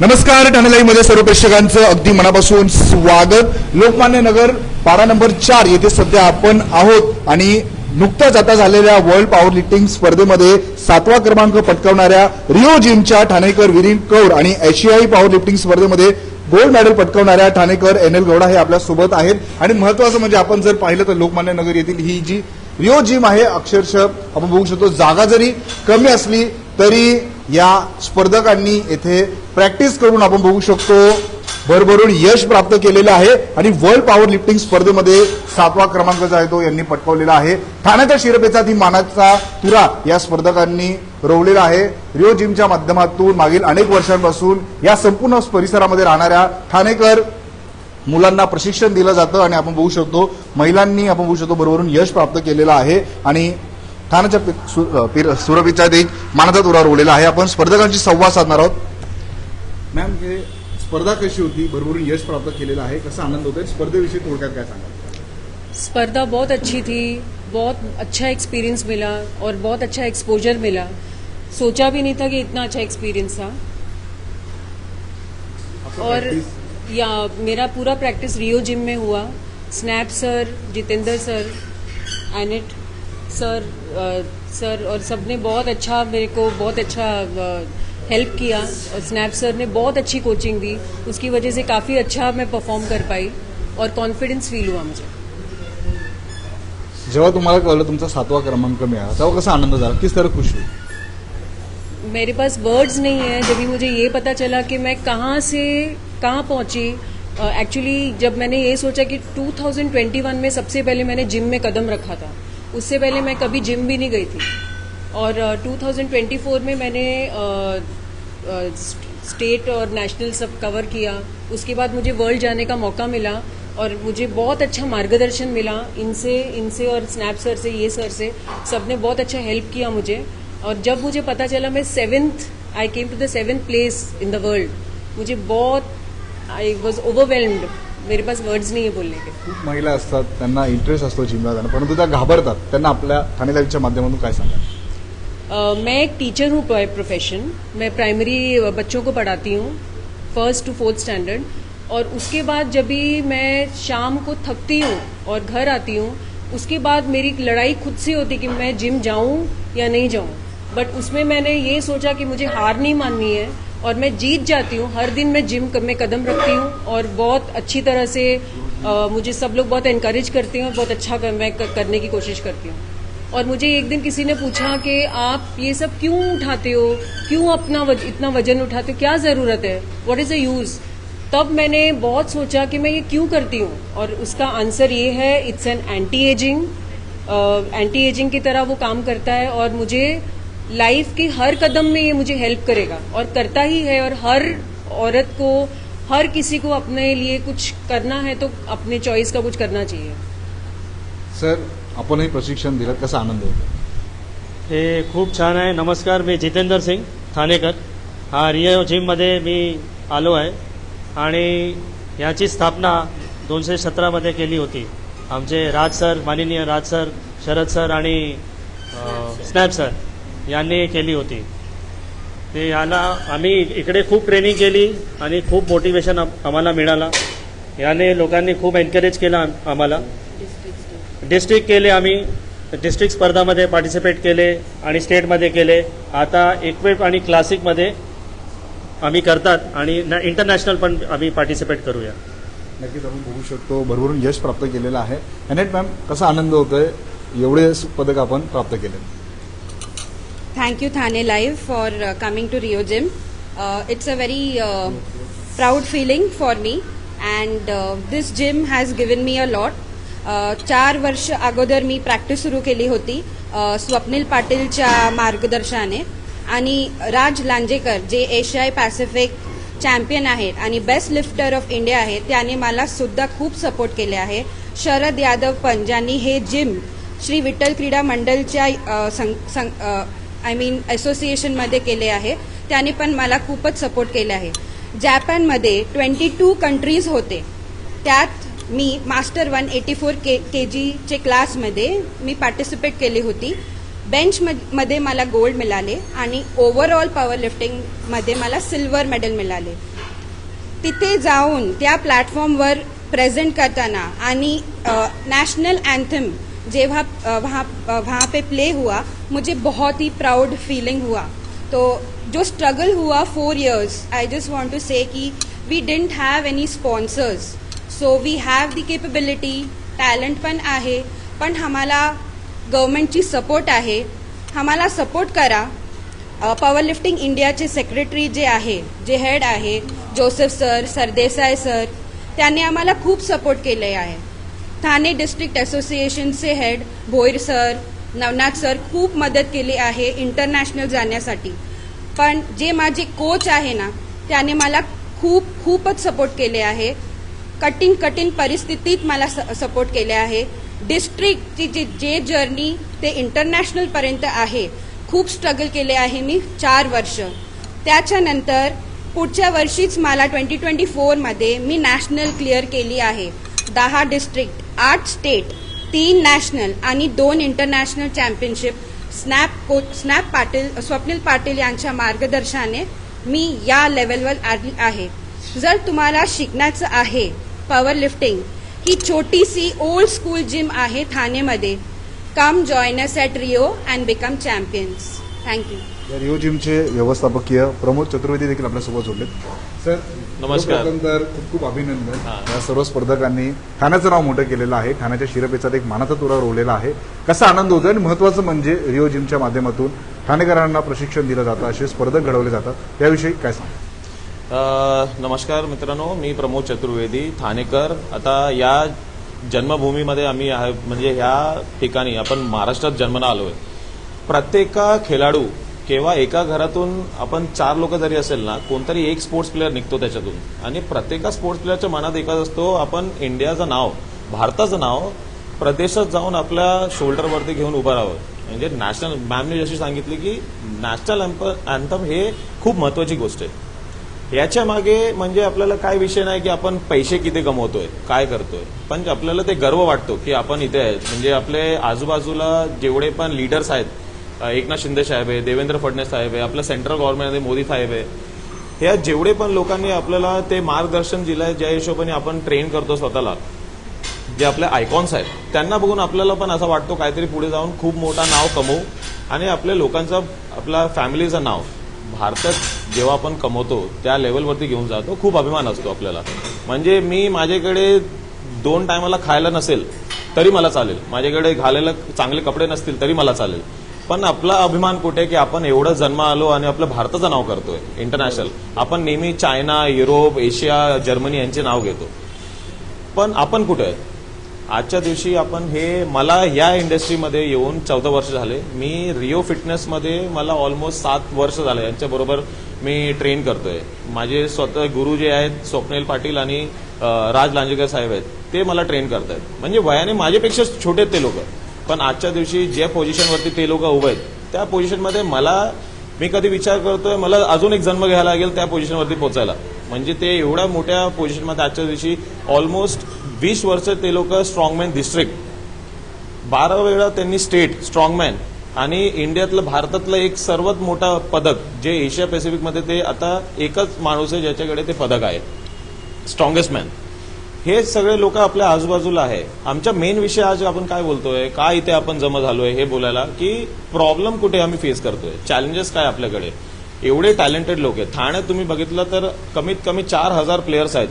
नमस्कारमध्ये सर्व प्रेक्षकांचं अगदी मनापासून स्वागत. लोकमान्य नगर पारा नंबर चार येथे सध्या आपण आहोत आणि नुकत्याच आता झालेल्या वर्ल्ड पॉवर लिफ्टिंग स्पर्धेमध्ये सातवा क्रमांक पटकावणाऱ्या रिओ जिमच्या ठाणेकर विरीन कौर आणि एशियाई पॉवर लिफ्टिंग स्पर्धेमध्ये गोल्ड मेडल पटकावणाऱ्या ठाणेकर एन एल गौडा हे आपल्यासोबत आहेत. आणि महत्वाचं म्हणजे आपण जर पाहिलं तर लोकमान्य नगर येथील ही जी रिओ जिम आहे अक्षरशः आपण बघू शकतो जागा जरी कमी असली तरी या स्पर्धकांनी येथे प्रॅक्टिस करून आपण बघू शकतो भरभरून यश प्राप्त केलेलं आहे आणि वर्ल्ड पॉवर लिफ्टिंग स्पर्धेमध्ये सातवा क्रमांक जो आहे तो यांनी पटकावलेला आहे. ठाण्याच्या शिरपेचा ती मानाचा तुरा या स्पर्धकांनी रोवलेला आहे. रिओ जिमच्या माध्यमातून मागील अनेक वर्षांपासून या संपूर्ण परिसरामध्ये राहणाऱ्या ठाणेकर मुलांना प्रशिक्षण दिलं जातं आणि आपण बघू शकतो महिलांनी आपण बघू शकतो बरोबरून यश प्राप्त केलेलं आहे आणि ठाण्याच्या पि- सु- अ, पिर- सुरभिच्यात एक मानाचा तुरा रोवलेला आहे. आपण स्पर्धकांशी संवाद साधणार आहोत. मॅम हे स्पर्धा कशी होती? बरोबरून यश प्राप्त केलेलं आहे. कसा आनंद होतोय? स्पर्धेविषयी थोडक्यात काय सांगा स्पर्धा बहुत अच्छी थी. बहुत अच्छा एक्सपीरियंस मिला और बहुत अच्छा एक्सपोजर मिला. सोचा भी नहीं था कि इतना अच्छा एक्सपीरियंस था. और या मेरा पूरा प्रैक्टिस रियो जिम में हुआ. स्नैप सर जितेंद्र सर एनिट सर सर और सबने बहुत अच्छा मेरे को बहुत अच्छा हेल्प किया। और स्नैप सर ने बहुत अच्छी कोचिंग दी। उसकी वजह से काफ़ी अच्छा मैं परफॉर्म कर पाई और कॉन्फिडेंस फील हुआ मुझे। जेव्हा तुम्हाला कळलं तुमचा सातवा क्रमांक मिळाला तेव्हा कसा आनंद झाला? किस तरह खुश हुई? मेरे पास वर्ड्स नहीं है। जब भी मुझे ये पता चला कि मैं कहाँ से कहाँ पहुँची एक्चुअली uh, जब मैंने ये सोचा कि 2021 में सबसे पहले मैंने जिम में कदम रखा था उससे पहले मैं कभी जिम भी नहीं गई थी। और अ, 2024 में मैंने अ, अ, स्टेट और नेशनल सब कवर किया। उसके बाद मुझे वर्ल्ड जाने का मौका मिला और मुझे बहुत अच्छा मार्गदर्शन मिला इनसे इनसे और स्नैप सर से ये सर से। सबने बहुत अच्छा हेल्प किया मुझे। और जब मुझे पता चला मैं seventh I came to the seventh place in the world मुझे बहुत आई वॉज़ ओवरवेल्म्ड मेरे पास वर्ड्स नहीं है बोलने के. खूप महिला असतात त्यांना इंटरेस्ट असतो जिमला जाणं. परंतु त्या घाबरतात. त्यांना आपल्या ठाणे लाईव्हच्या माध्यमातून काय सांगा मैं एक टीचर हूँ बाय प्रोफेशन मैं प्राइमरी बच्चों को पढ़ाती हूँ फ़र्स्ट टू फोर्थ स्टैंडर्ड और उसके बाद जब भी मैं शाम को थकती हूँ और घर आती हूँ उसके बाद मेरी लड़ाई खुद से होती कि मैं जिम जाऊँ या नहीं जाऊँ. बट उसमें मैंने ये सोचा कि मुझे हार नहीं माननी है. और मैं जीत जाती हूँ। हर दिन मैं जिम में कदम रखती हूँ और बहुत अच्छी तरह से अ, मुझे सब लोग बहुत इनकरेज करते हैं और बहुत अच्छा कर, मैं करने की कोशिश करती हूँ। और मुझे एक दिन किसी ने पूछा कि आप ये सब क्यों उठाते हो? क्यों अपना वज, इतना वज़न उठाते हो? क्या ज़रूरत है? व्हाट इज़ द यूज़ तब मैंने बहुत सोचा कि मैं ये क्यों करती हूँ? और उसका आंसर ये है it's an anti ageing anti ageing की तरह वो काम करता है और मुझे लाइफ के हर कदम में ये मुझे हेल्प करेगा और करता ही है और हर औरत को हर किसी को अपने लिए कुछ करना है तो अपने चॉइस का कुछ करना चाहिए। सर आपणही प्रशिक्षण दिलं कसा आनंद होतो हे खूप छान आहे नमस्कार मी जितेंद्र सिंग ठाणेकर हा रिओ जिममध्ये मी आलो आहे आणि याची स्थापना दोनशे सतरामध्ये केली होती. आमचे राज सर माननीय राज सर शरद सर आणि स्नॅप सर. यांनी केली होती. ते याला आम्ही इकडे खूप ट्रेनिंग केली आणि खूप मोटिवेशन आम्हाला मिळाला. याने लोकांनी खूप एनकरेज केलं आम्हाला. डिस्ट्रिक्ट केले आम्ही. डिस्ट्रिक्ट स्पर्धामध्ये पार्टिसिपेट केले आणि स्टेटमध्ये केले. आता इक्विप आणि क्लासिकमध्ये आम्ही करतात आणि न- इंटरनॅशनल पण आम्ही पार्टिसिपेट करूया. नक्कीच आपण बघू शकतो. भरभरून यश प्राप्त केलेलं आहे. अनेट मॅम कसा आनंद होतोय? एवढे पदक आपण प्राप्त केले Thank you, Thane Live, for uh, coming to Rio Gym. Uh, it's a very uh, proud feeling for me, and uh, this gym has given me a lot. Uh, चार वर्ष अगोदर मी प्रॅक्टिस सुरू केली होती स्वप्नील पाटीलच्या मार्गदर्शनाने आणि राज लांजेकर जे एशियाई पॅसिफिक चॅम्पियन आहेत आणि बेस्ट लिफ्टर ऑफ इंडिया आहेत त्याने मला सुद्धा खूप सपोर्ट केले आहे शरद यादव पण ज्यांनी हे जिम श्री विठ्ठल क्रीडा मंडलच्या सं- सं- आय मीन असोसिएशनमध्ये केले आहे. त्याने पण मला खूपच सपोर्ट केले आहे. जॅपॅनमध्ये ट्वेंटी टू कंट्रीज होते. त्यात मी मास्टर वन एटी फोर के के जीचे क्लासमध्ये मी पार्टिसिपेट केली होती. बेंच मध्ये मला गोल्ड मिळाले आणि ओव्हरऑल पॉवर लिफ्टिंगमध्ये मला सिल्वर मेडल मिळाले. तिथे जाऊन त्या प्लॅटफॉर्मवर प्रेझेंट करताना आणि नॅशनल अँथम जेव्हा वहाँ वहाँ पे प्ले हुआ मुझे बहुत ही प्राउड फीलिंग हुआ। तो जो स्ट्रगल हुआ four years I just want to say कि we didn't have any sponsors so we have the capability talent पण आहे पण आम्हाला गव्हर्नमेंटची सपोर्ट आहे. आम्हाला सपोर्ट करा. पॉवर लिफ्टिंग इंडियाचे सेक्रेटरी जे आहे जे हेड आहे जोसेफ सर सरदेसाय सर त्यांनी आम्हाला खूप सपोर्ट केले आहे. ठाणे डिस्ट्रिक्ट असोसिएशनचे head Bhoir sir Navnath sir खूप मदत केली आहे इंटरनॅशनल जाण्यासाठी. पण जे माझे कोच आहे ना त्याने मला खूप खूपच सपोर्ट केले आहे. कठीण कठीण परिस्थितीत मला सपोर्ट केले आहे. डिस्ट्रिक्टची जी जे जर्नी ते इंटरनॅशनलपर्यंत आहे खूप स्ट्रगल केले आहे मी चार वर्ष. त्याच्यानंतर पुढच्या वर्षीच मला ट्वेंटी ट्वेंटी फोरमध्ये मी नॅशनल क्लिअर केली आहे. दहा डिस्ट्रिक्ट आठ स्टेट तीन नॅशनल आणि दोन international championship. Snap snap Patil Swapnil Patil यांच्या मार्गदर्शनाने मी या लेवलवर आली आहे. जर तुम्हाला शिकण्याचं आहे पॉवर लिफ्टिंग ही छोटीशी ओल्ड स्कूल जिम आहे ठाणेमध्ये. Come join us at Rio and become champions thank you या जिमचे व्यवस्थापकीय प्रमोद चतुर्वेदी देखील आपल्यासोबत जोडलेत. सर नमस्कार. तर खूप खूप अभिनंदन. या सर्व स्पर्धकांनी ठाण्याचं नाव मोठं केलेलं आहे. ठाण्याच्या शिरपेचात एक मानाचा तुरा रोवलेला आहे. कसा आनंद होतो आणि महत्वाचं म्हणजे रिओ जिमच्या माध्यमातून ठाणेकरांना प्रशिक्षण दिलं जातं असे स्पर्धक घडवले जातात. याविषयी काय सांगा अ, नमस्कार मित्रांनो मी प्रमोद चतुर्वेदी ठाणेकर. आता या जन्मभूमीमध्ये आम्ही आहे म्हणजे ह्या ठिकाणी आपण महाराष्ट्रात जन्मना आलोय. प्रत्येक खेळाडू किंवा एका घरातून आपण चार लोक जरी असेल ना कोणतरी एक स्पोर्ट्स प्लेअर निघतो त्याच्यातून. आणि प्रत्येका स्पोर्ट्स प्लेअरच्या मनात एकच असतो आपण इंडियाचं नाव भारताचं नाव प्रदेशात जाऊन आपल्या शोल्डरवरती घेऊन उभं राहावं. म्हणजे नॅशनल मॅमने जशी सांगितली की नॅशनल अँथम हे खूप महत्वाची गोष्ट आहे. याच्या मागे म्हणजे आपल्याला काय विषय नाही की आपण पैसे किती कमवतोय काय करतोय. पण आपल्याला ते गर्व वाटतो की आपण इथे आहेत म्हणजे आपले आजूबाजूला जेवढे पण लीडर्स आहेत एकनाथ शिंदे साहेब आहे देवेंद्र फडणवीस साहेब आहे आपलं सेंट्रल गव्हर्नमेंटमध्ये मोदी साहेब आहे. ह्या जेवढे पण लोकांनी आपल्याला ते मार्गदर्शन दिलंय ज्या हिशोबाने आपण ट्रेन करतो स्वतःला जे आपले आयकॉन्स आहेत त्यांना बघून आपल्याला पण असं वाटतो काहीतरी पुढे जाऊन खूप मोठा नाव कमवू. आणि आपल्या लोकांचं आपल्या फॅमिलीचं नाव भारतात जेव्हा आपण कमवतो त्या लेवलवरती घेऊन जातो खूप अभिमान असतो आपल्याला. म्हणजे मी माझ्याकडे दोन टायमाला खायला नसेल तरी मला चालेल. माझ्याकडे घालायला चांगले कपडे नसतील तरी मला चालेल. पण आपला अभिमान कुठे की आपण एवढं जन्म आलो आणि आपलं भारताचं नाव करतोय इंटरनॅशनल आपण नेहमी चायना युरोप एशिया जर्मनी यांचे नाव घेतो. पण आपण कुठे? आहे आजच्या दिवशी आपण हे मला या इंडस्ट्रीमध्ये येऊन चौदा वर्ष झाले. मी रिओ फिटनेसमध्ये मला ऑलमोस्ट सात वर्ष झाले. यांच्याबरोबर मी ट्रेन करतोय. माझे स्वतः गुरु जे आहेत स्वप्नील पाटील आणि राज लांजेकर साहेब आहेत ते मला ट्रेन करतायत. म्हणजे वयाने माझ्यापेक्षा छोटे आहेत ते लोक. पण आजच्या दिवशी ज्या पोझिशनवरती ते लोक उभे आहेत त्या पोझिशनमध्ये मला मी कधी विचार करतोय मला अजून एक जन्म घ्यायला लागेल त्या पोझिशनवरती पोहोचायला. म्हणजे ते एवढ्या मोठ्या पोझिशनमध्ये आजच्या दिवशी ऑलमोस्ट वीस वर्ष ते लोक स्ट्रॉंगमॅन डिस्ट्रिक्ट बारा वेळा त्यांनी स्टेट स्ट्रॉंगमॅन आणि इंडियातलं भारतातलं एक सर्वात मोठा पदक जे एशिया पॅसिफिकमध्ये ते आता एकच माणूस आहे ज्याच्याकडे ते पदक आहे. स्ट्रॉंगेस्ट मॅन हे सगळे लोक आपल्या आजूबाजूला आहे. आमच्या मेन विषय आज आपण काय बोलतोय का इथे आपण जमा झालोय हे बोलायला की प्रॉब्लेम कुठे आम्ही फेस करतोय? चॅलेंजेस काय आपल्याकडे? एवढे टॅलेंटेड लोक आहेत. ठाण्यात तुम्ही बघितलं तर कमीत कमी चार हजार प्लेयर्स आहेत.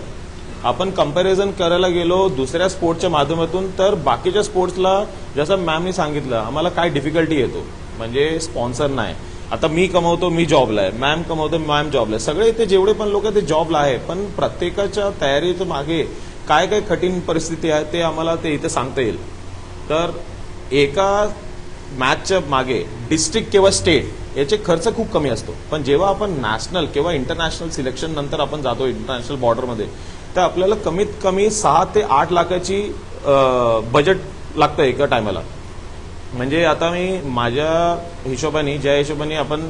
आपण कंपॅरिझन करायला गेलो दुसऱ्या स्पोर्ट्सच्या माध्यमातून तर बाकीच्या स्पोर्ट्सला जसं मॅमनी सांगितलं आम्हाला काय डिफिकल्टी येतो? म्हणजे स्पॉन्सर नाही. आता मी कमवतो मी जॉबला आहे. मॅम कमवतो मॅम जॉबला आहे. सगळे इथे जेवढे पण लोक ते जॉबला आहे. पण प्रत्येकाच्या तयारीच्या मागे काय काय कठीण परिस्थिती आहे ते आम्हाला ते इथे सांगता येईल. तर एका मॅचच्या मागे डिस्ट्रिक्ट किंवा स्टेट याचे खर्च खूप कमी असतो. पण जेव्हा आपण नॅशनल किंवा इंटरनॅशनल सिलेक्शन नंतर आपण जातो इंटरनॅशनल बॉर्डरमध्ये तर आपल्याला कमीत कमी सहा ते आठ लाखाची बजेट लागतं एका टायमाला म्हणजे आता मी माझ्या हिशोबाने ज्या हिशोबाने आपण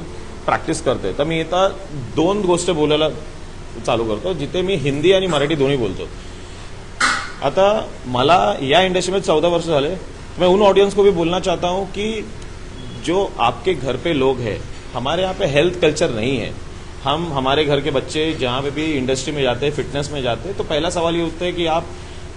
प्रॅक्टिस करतोय तर मी आता दोन गोष्ट बोलायला चालू करतो जिथे मी हिंदी आणि मराठी दोन्ही बोलतो. आता मला या इंडस्ट्री में चौदह वर्ष झाले. मैं उन ऑडियंस को भी बोलना चाहता हूँ कि जो आपके घर पे लोग हैं, हमारे यहाँ पे हेल्थ कल्चर नहीं है। हम हमारे घर के बच्चे जहाँ पे भी इंडस्ट्री में जाते हैं फिटनेस में जाते हैं तो पहला सवाल ये उठता है कि आप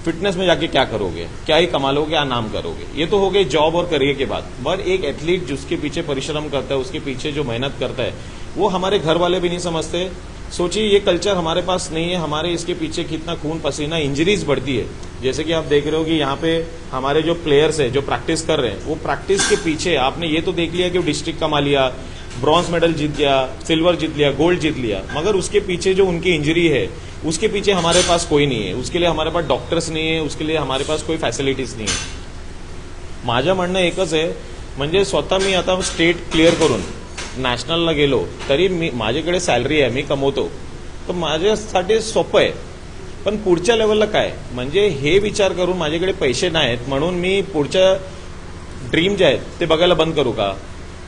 फिटनेस में जाके क्या करोगे? क्या ही कमा लोगे क्या नाम करोगे? ये तो हो गई जॉब और करियर के बाद। पर एक एथलीट जिसके पीछे परिश्रम करता है, उसके पीछे जो मेहनत करता है, वो हमारे घर वाले भी नहीं समझते। सोचिए, ये कल्चर हमारे पास नहीं है, हमारे इसके पीछे कितना खून पसीना इंजरीज बढ़ती है। जैसे कि आप देख रहे हो कि यहाँ पे हमारे जो प्लेयर्स है, जो प्रैक्टिस कर रहे हैं, वो प्रैक्टिस के पीछे आपने ये तो देख लिया कि वो डिस्ट्रिक्ट कमा लिया ब्रॉन्ज मेडल जीत गया सिल्वर जीत लिया गोल्ड जीत लिया, मगर उसके पीछे जो उनकी इंजरी है, उसके पीछे हमारे पास कोई नहीं है। उसके लिए हमारे पास डॉक्टर्स नहीं है, उसके लिए हमारे पास कोई फॅसिलिटीज नाही म्हणणं एकच आहे, म्हणजे स्वतः मी आता स्टेट क्लिअर करून नॅशनलला गेलो तरी मी माझ्याकडे सॅलरी आहे मी कमवतो. तर माझ्यासाठी सोपं आहे. पण पुढच्या लेवलला काय? म्हणजे हे विचार करून माझ्याकडे पैसे नाहीत म्हणून मी पुढच्या ड्रीम जे आहेत ते बघायला बंद करू का?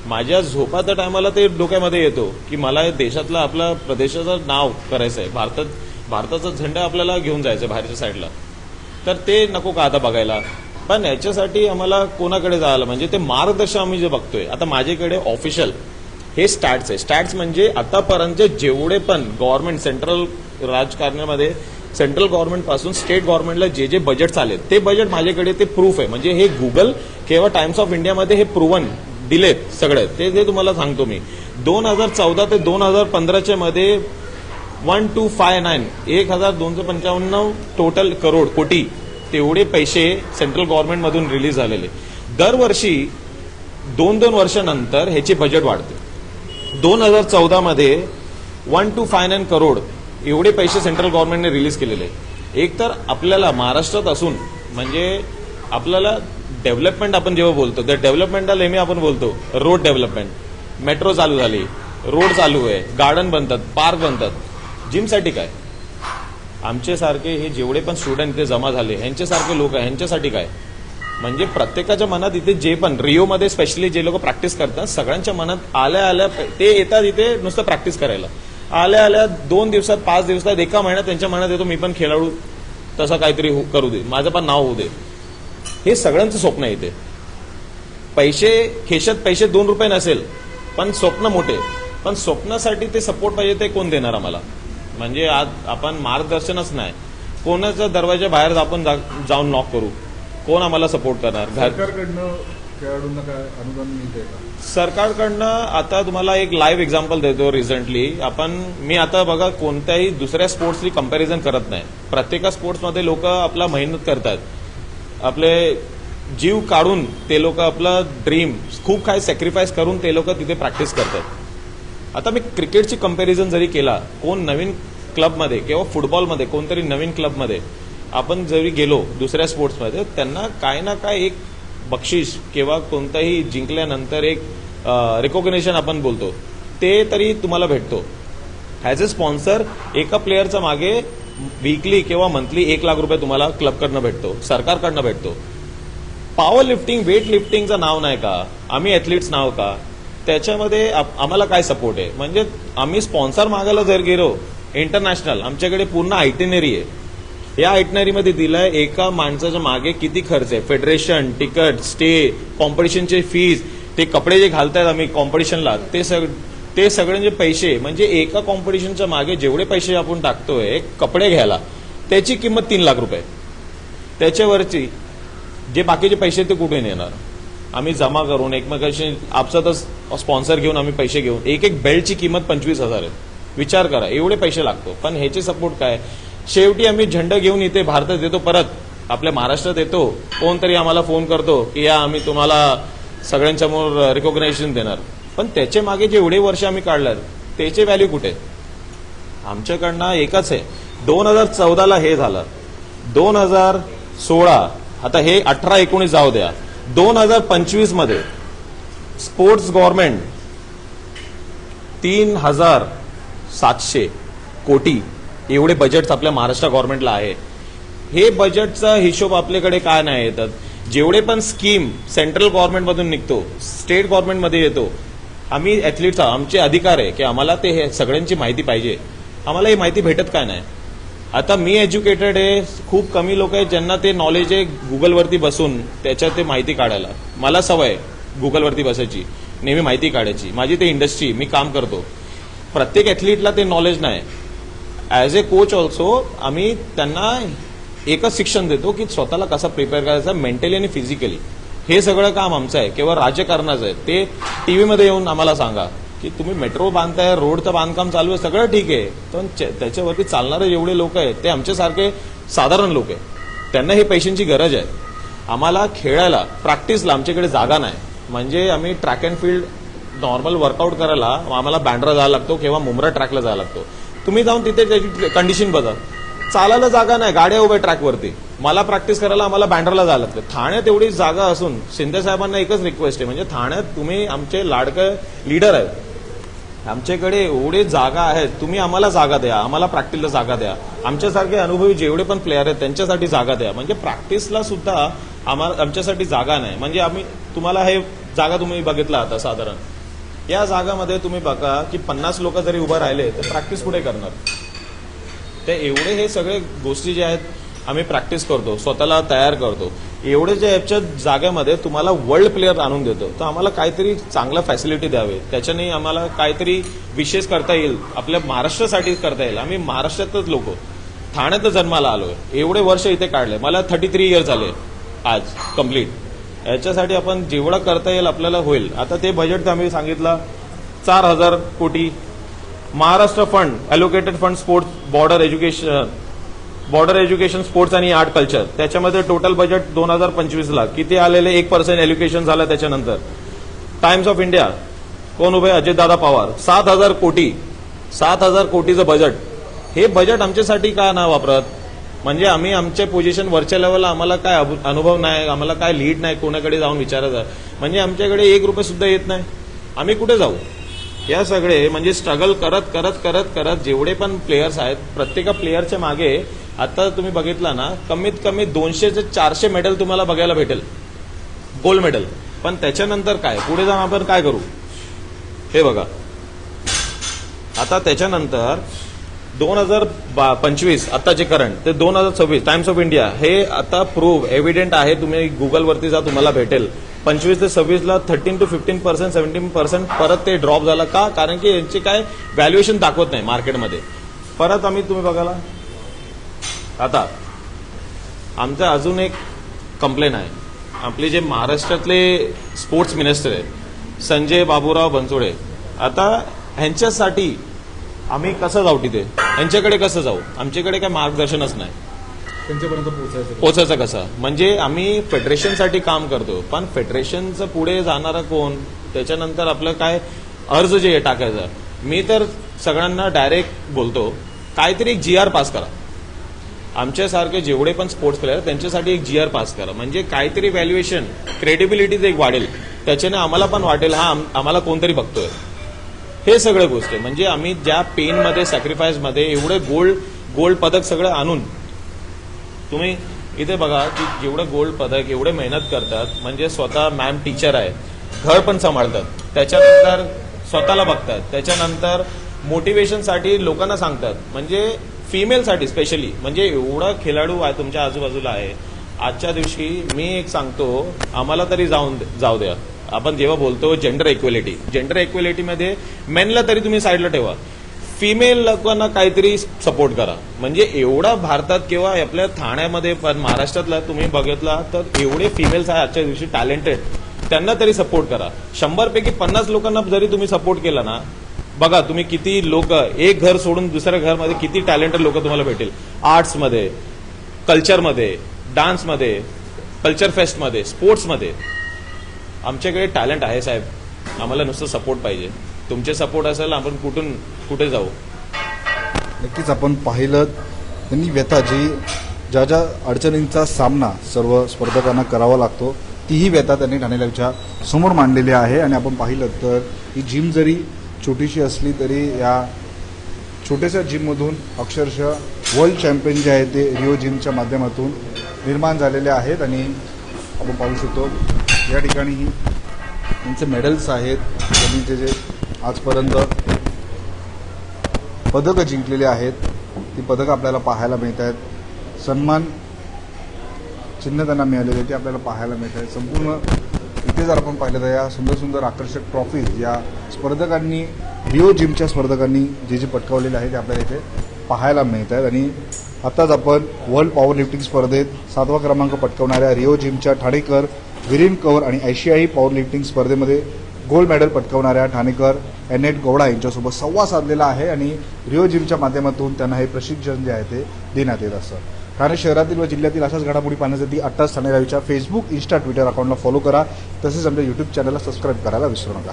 माझ्या झोपाच्या टायमाला ते डोक्यामध्ये येतो की मला देशातलं आपल्या प्रदेशाचं नाव करायचं आहे भारतात भारताचा झेंडा आपल्याला घेऊन जायचं आहे बाहेरच्या साईडला तर ते नको का आता बघायला? पण याच्यासाठी आम्हाला कोणाकडे जायला? म्हणजे ते मार्गदर्शन आम्ही जे बघतोय आता माझ्याकडे ऑफिशियल हे स्टॅट्स आहे. स्टॅट्स म्हणजे आतापर्यंत जेवढे पण गव्हर्नमेंट सेंट्रल राजकारणामध्ये सेंट्रल गव्हर्नमेंटपासून स्टेट गव्हर्नमेंटला जे जे बजेट आले ते बजेट माझ्याकडे ते प्रूफ आहे. म्हणजे हे गुगल किंवा टाइम्स ऑफ इंडियामध्ये हे प्रूवन दिलेत सगळे. ते ते तुम्हाला सांगतो मी. दोन हजार चौदा ते दोन हजार पंधराच्या मध्ये वन टू फाय नाईन एक हजार दोनशे पंचावन्न टोटल करोड कोटी तेवढे पैसे सेंट्रल गव्हर्नमेंटमधून रिलीज झालेले. दरवर्षी दोन दोन वर्षानंतर ह्याचे बजेट वाढते. दोन हजार चौदामध्ये one two five nine crore एवढे पैसे सेंट्रल गव्हर्नमेंटने रिलीज केलेले. एक तर आपल्याला महाराष्ट्रात असून म्हणजे आपल्याला डेव्हलपमेंट आपण जेव्हा बोलतो त्या डेव्हलपमेंटला नेहमी आपण बोलतो रोड डेव्हलपमेंट. मेट्रो चालू झाली रोड चालू आहे गार्डन बनतात पार्क बनतात. जिमसाठी काय? आमचे सारखे हे जेवढे पण स्टुडंट इथे जमा झाले ह्यांच्यासारखे लोक आहे ह्यांच्यासाठी काय? म्हणजे प्रत्येकाच्या मनात इथे जे पण रिओमध्ये स्पेशली जे लोक प्रॅक्टिस करतात सगळ्यांच्या मनात आल्या आल्या ते येतात इथे नुसतं प्रॅक्टिस करायला. आल्या आल्या दोन दिवसात पाच दिवसात एका महिन्यात त्यांच्या मनात येतो मी पण खेळाडू तसं काहीतरी हो-, करू दे. माझं पण नाव होऊ दे. हे सगळ्यांचं स्वप्न आहे इथे. पैसे खेशात पैसे दोन रुपये नसेल पण स्वप्न मोठे. पण स्वप्नासाठी ते सपोर्ट पाहिजे ते कोण देणार आम्हाला? म्हणजे आज आपण मार्गदर्शनच नाही. कोणाचा दरवाजा बाहेर आपण जा- जाऊन नॉक करू? कोण आम्हाला सपोर्ट करणार? खेळाडूंना काय अनुदान मिळतंय का? सरकारकडनं आता तुम्हाला एक लाईव्ह एक्झाम्पल देतो रिसेंटली आपण मी आता बघा कोणत्याही दुसऱ्या स्पोर्ट्सची कंपॅरिझन करत नाही. प्रत्येका स्पोर्ट्समध्ये लोक आपला मेहनत करतात. आपले जीव काढून ते लोक आपलं ड्रीम खूप काही सॅक्रिफाईस करून ते लोक तिथे प्रॅक्टिस करतात. आता मी क्रिकेटची कंपॅरिझन जरी केला कोण नवीन क्लबमध्ये किंवा फुटबॉलमध्ये कोणतरी नवीन क्लबमध्ये आपण जरी गेलो दुसऱ्या स्पोर्ट्समध्ये त्यांना काय ना काय एक बक्षीस किंवा कोणताही जिंकल्यानंतर एक रिकॉग्नेशन आपण बोलतो. ते तरी तुम्हाला भेटतो. ॲज अ स्पॉन्सर एका प्लेअरच्या मागे वीकली किंवा मंथली एक लाख रुपये तुम्हाला क्लबकडनं भेटतो सरकारकडनं भेटतो. पॉवर लिफ्टिंग वेट लिफ्टिंगचं नाव नाही का? आम्ही ॲथलीट्स नाव का? त्याच्यामध्ये आप- आम्हाला काय सपोर्ट आहे? म्हणजे आम्ही स्पॉन्सर मागायला जर गेलो इंटरनॅशनल आमच्याकडे पूर्ण आयटेनरी आहे. या आयटनरीमध्ये दिलंय एका माणसाच्या मागे किती खर्च आहे? फेडरेशन तिकट स्टे कॉम्पिटिशनचे फीज ते कपडे जे घालतायत आम्ही कॉम्पिटिशनला ते सग ते सगळ्यांचे पैसे म्हणजे एका कॉम्पिटिशनच्या मागे जेवढे पैसे आपण टाकतोय कपडे घ्यायला त्याची किंमत तीन लाख रुपये. त्याच्यावरची जे बाकीचे पैसे ते कुठून येणार? आम्ही जमा करून एकमेकाशी आपसातच स्पॉन्सर घेऊन आम्ही पैसे घेऊन एक एक बेल्टची किंमत पंचवीस हजार आहे. विचार करा एवढे पैसे लागतो. पण ह्याचे सपोर्ट काय? शेवटी आम्ही झेंडा घेऊन इथे भारतात येतो परत आपल्या महाराष्ट्रात येतो. कोणतरी आम्हाला फोन करतो की या आम्ही तुम्हाला सगळ्यांसमोर रिकॉग्नायझेशन देणार. पण त्याच्यामागे जेवढे वर्ष आम्ही काढल्यात त्याचे व्हॅल्यू कुठे? आमच्याकडनं एकच आहे. दोन हजार चौदाला हे झालं. दोन हजार सोळा आता हे अठरा एकोणीस जाऊ द्या. दोन हजार पंचवीसमध्ये स्पोर्ट्स गव्हर्नमेंट तीन हजार सातशे कोटी एवढे बजेट आपल्या महाराष्ट्र गव्हर्नमेंटला आहे. हे बजेटचा हिशोब आपल्याकडे काय नाही येतात जेवढे पण स्कीम सेंट्रल गव्हर्नमेंटमधून निघतो स्टेट गव्हर्नमेंटमध्ये येतो आम्ही ॲथलीट्स आमचे अधिकार आहे की आम्हाला ते हे सगळ्यांची माहिती पाहिजे. आम्हाला ही माहिती भेटत काय नाही? आता मी एज्युकेटेड आहे खूप कमी लोक आहेत ज्यांना ते नॉलेज आहे गुगलवरती बसून त्याच्यात ते माहिती काढायला. मला सवय आहे गुगलवरती बसायची नेहमी माहिती काढायची. माझी ते इंडस्ट्री मी काम करतो. प्रत्येक ॲथलीटला ते नॉलेज नाही. ॲज ए कोच ऑल्सो आम्ही त्यांना एकच शिक्षण देतो की स्वतःला कसा प्रिपेअर करायचा मेंटली आणि फिजिकली हे सगळं काम आमचं आहे. किंवा राजकारणाचं आहे. ते टी व्हीमध्ये येऊन आम्हाला सांगा की तुम्ही मेट्रो बांधताय रोडचं बांधकाम चालू आहे सगळं ठीक आहे. पण त्याच्यावरती चालणारे जेवढे लोक आहेत ते आमच्यासारखे साधारण लोक आहेत. त्यांना हे पैशांची गरज आहे. आम्हाला खेळायला प्रॅक्टिसला आमच्याकडे जागा नाही. म्हणजे आम्ही track and field normal workout करायला आम्हाला बँड्रा जायला लागतो किंवा मुंब्रा ट्रॅकला जायला लागतो. तुम्ही जाऊन तिथे त्याची कंडिशन बघा. चालायला जागा नाही गाड्या उभ्या ट्रॅकवरती मला प्रॅक्टिस करायला आम्हाला बँड्राला जायला लागतं. ठाण्यात एवढी जागा असून शिंदे साहेबांना एकच रिक्वेस्ट आहे म्हणजे ठाण्यात तुम्ही आमचे लाडकं लीडर आहेत. आमच्याकडे एवढे जागा आहेत तुम्ही आम्हाला जागा द्या आम्हाला प्रॅक्टिसला जागा द्या. आमच्यासारखे अनुभवी जेवढे पण प्लेअर आहेत त्यांच्यासाठी जागा द्या. म्हणजे प्रॅक्टिसला सुद्धा आम्हाला आमच्यासाठी जागा नाही. म्हणजे आम्ही तुम्हाला हे जागा तुम्ही बघितला आता साधारण. या जागामध्ये तुम्ही बघा की पन्नास लोक जरी उभं राहिले तर प्रॅक्टिस कुठे करणार? ते एवढे हे सगळे गोष्टी जे आहेत आम्ही प्रॅक्टिस करतो स्वतःला तयार करतो. एवढे जे ॲपच्या जागेमध्ये तुम्हाला वर्ल्ड प्लेअर आणून देतो तर आम्हाला काहीतरी चांगलं फॅसिलिटी द्यावे. त्याच्याने आम्हाला काहीतरी विशेष करता येईल आपल्या महाराष्ट्रासाठी करता येईल. आम्ही महाराष्ट्रातच लोक ठाण्यातच जन्माला आलो एवढे वर्ष इथे काढले. मला थर्टी थ्री इयर्स झाले. आज कंप्लीट याच्यासाठी आपण जेवढं करता येईल आपल्याला होईल. आता ते बजेट आम्ही सांगितलं चार हजार कोटी. Maharashtra fund allocated fund sports border education border education sports आणि आर्ट कल्चर त्याच्यामध्ये टोटल बजेट दोन हजार पंचवीसला. किती आलेले एक पर्सेंट एज्युकेशन झालं त्याच्यानंतर. टाइम्स ऑफ इंडिया कोण उभे? अजितदादा पवार. सात हजार कोटी. सात हजार कोटीचं बजेट हे बजेट आमच्यासाठी का ना वापरत? म्हणजे आम्ही आमचे पोझिशन वरच्या लेवलला आम्हाला काय अनुभव नाही आम्हाला काय लीड नाही कोणाकडे जाऊन विचारायचं म्हणजे आमच्याकडे एक रुपये सुद्धा येत नाही. आम्ही कुठे जाऊ? या सगळे म्हणजे स्ट्रगल करत करत करत करत जेवढे पण प्लेयर्स आहेत प्रत्येका प्लेयरच्या मागे आता तुम्ही बघितला ना कमीत कमी दोनशे ते चारशे मेडल तुम्हाला बघायला भेटेल. गोल्ड मेडल पण त्याच्यानंतर काय? पुढे जाऊन आपण काय करू? हे बघा. आता त्याच्यानंतर दोन हजार पंचवीस आत्ताचे करंट ते दोन हजार सव्वीस टाइम्स ऑफ इंडिया हे आता प्रूव्ह एव्हिडेंट आहे तुम्ही गुगलवरती जा तुम्हाला भेटेल. पंचवीस ते सव्वीसला thirteen to fifteen percent seventeen percent परत ते ड्रॉप झाला का? कारण की यांचे काय व्हॅल्युएशन दाखवत नाही मार्केटमध्ये परत आम्ही तुम्ही बघायला. आता आमचं अजून एक कंप्लेन आहे. आपले जे महाराष्ट्रातले स्पोर्ट्स मिनिस्टर आहेत संजय बाबूराव बनसोडे आता ह्यांच्यासाठी आम्ही कसं जाऊ तिथे? यांच्याकडे कसं जाऊ? आमच्याकडे काय मार्गदर्शनच नाही. त्यांच्यापर्यंत पोहोचायचं पोचायचं कसं? म्हणजे आम्ही फेडरेशनसाठी काम करतो पण फेडरेशनचं पुढे जाणारा कोण? त्याच्यानंतर आपलं काय अर्ज जे आहे टाकायचं? मी तर सगळ्यांना डायरेक्ट बोलतो काहीतरी एक जी आर पास करा. आमच्यासारखे जेवढे पण स्पोर्ट्स प्लेअर त्यांच्यासाठी एक जी आर पास करा. म्हणजे काहीतरी व्हॅल्युएशन क्रेडिबिलिटीच एक वाढेल. त्याच्याने आम्हाला पण वाटेल हा आम- आम्हाला कोणतरी बघतोय. हे सगळं गोष्ट आहे. म्हणजे आम्ही ज्या पेनमध्ये सॅक्रिफाईसमध्ये एवढे गोल्ड गोल्ड पदक सगळं आणून तुम्ही इथे बघा की जेवढं गोल्ड पदक एवढे मेहनत करतात म्हणजे स्वतः मॅम टीचर आहे घर पण सांभाळतात. त्याच्यानंतर स्वतःला बघतात. त्याच्यानंतर मोटिवेशनसाठी लोकांना सांगतात. म्हणजे फिमेलसाठी स्पेशली म्हणजे एवढा खेळाडू आहे तुमच्या आजूबाजूला आहे. आजच्या दिवशी मी एक सांगतो आम्हाला तरी जाऊन जाऊ द्या. आपण जेव्हा बोलतो जेंडर इक्वेलिटी जेंडर इक्वेलिटीमध्ये मेनला तरी तुम्ही साईडला ठेवा. फिमेल लोकांना काहीतरी सपोर्ट करा. म्हणजे एवढा भारतात किंवा आपल्या ठाण्यामध्ये पण महाराष्ट्रातला तुम्ही बघितला तर एवढे फिमेल्स आहे आजच्या दिवशी टॅलेंटेड त्यांना तरी सपोर्ट करा. शंभर पैकी पन्नास लोकांना जरी तुम्ही सपोर्ट केला ना बघा तुम्ही किती लोक एक घर सोडून दुसऱ्या घरमध्ये किती टॅलेंटेड लोक तुम्हाला भेटेल. आर्ट्समध्ये कल्चरमध्ये डान्समध्ये कल्चर फेस्टमध्ये स्पोर्ट्समध्ये आमच्याकडे टॅलेंट आहे साहेब. आम्हाला नुसतं सपोर्ट पाहिजे. तुमचे सपोर्ट असेल आपण कुठून कुठे जाऊ? नक्कीच आपण पाहिलं. त्यांनी व्यथा जी ज्या ज्या अडचणींचा सामना सर्व स्पर्धकांना करावा लागतो तीही व्यथा त्यांनी ठाणे लाईव्हच्या समोर मांडलेली आहे. आणि आपण पाहिलं तर ही जिम जरी छोटीशी असली तरी या छोट्याशा जिममधून अक्षरशः वर्ल्ड चॅम्पियन जे आहे ते रिओ जिमच्या माध्यमातून निर्माण झालेले आहेत. आणि आपण पाहू शकतो या ठिकाणीही त्यांचे मेडल्स आहेत. त्यांनी जे जे आजपर्यंत पदकं जिंकलेली आहेत ती पदकं आपल्याला पाहायला मिळत आहेत सन्मान चिन्ह त्यांना मिळालेले ते आपल्याला पाहायला मिळत आहे संपूर्ण इथे जर आपण पाहिलं तर या सुंदर सुंदर आकर्षक ट्रॉफीज या स्पर्धकांनी रिओ जिमच्या स्पर्धकांनी जे जे पटकावलेले आहे ते आपल्याला इथे पाहायला मिळत आहेत आणि आत्ताच आपण वर्ल्ड पॉवर लिफ्टिंग स्पर्धेत सातवा क्रमांक पटकवणाऱ्या रिओ जिमच्या ठाणेकर विरीन कौर आणि आशियाई पॉवर लिफ्टिंग स्पर्धेमध्ये गोल्ड मेडल पटकावणाऱ्या ठाणेकर एन एट गौडा यांच्यासोबत संवाद साधलेला आहे आणि रिओ जिमच्या माध्यमातून त्यांना हे प्रशिक्षण जे आहे ते देण्यात येत असतं. ठाणे शहरातील व जिल्ह्यातील अशाच घडामोडी पाहण्यासाठी आत्ताच ठाणे लाईव्हच्या फेसबुक इन्स्टा ट्विटर अकाउंटला फॉलो करा. तसेच आमच्या यूट्यूब चॅनलला सबस्क्राईब करायला विसरू नका.